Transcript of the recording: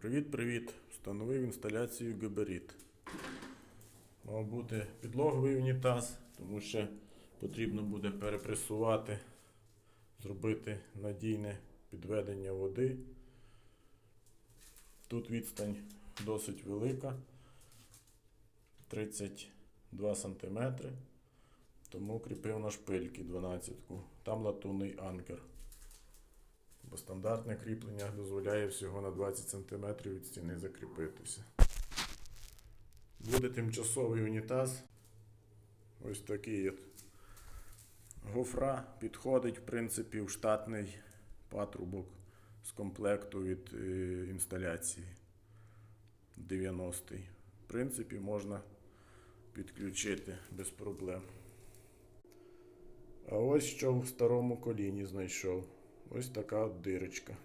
Привіт-привіт! Встановив інсталяцію габарит. Мав бути підлоговий унітаз, тому що потрібно буде перепресувати, зробити надійне підведення води. Тут відстань досить велика 32 см. Тому кріпив на шпильки 12. Там латунний анкер. Бо стандартне кріплення дозволяє всього на 20 см від стіни закріпитися. Буде тимчасовий унітаз. Ось такий от. Гофра підходить, в принципі, в штатний патрубок з комплекту від е, інсталяції 90-й. В принципі, можна підключити без проблем. А ось що в старому коліні знайшов. Ось така дирочка.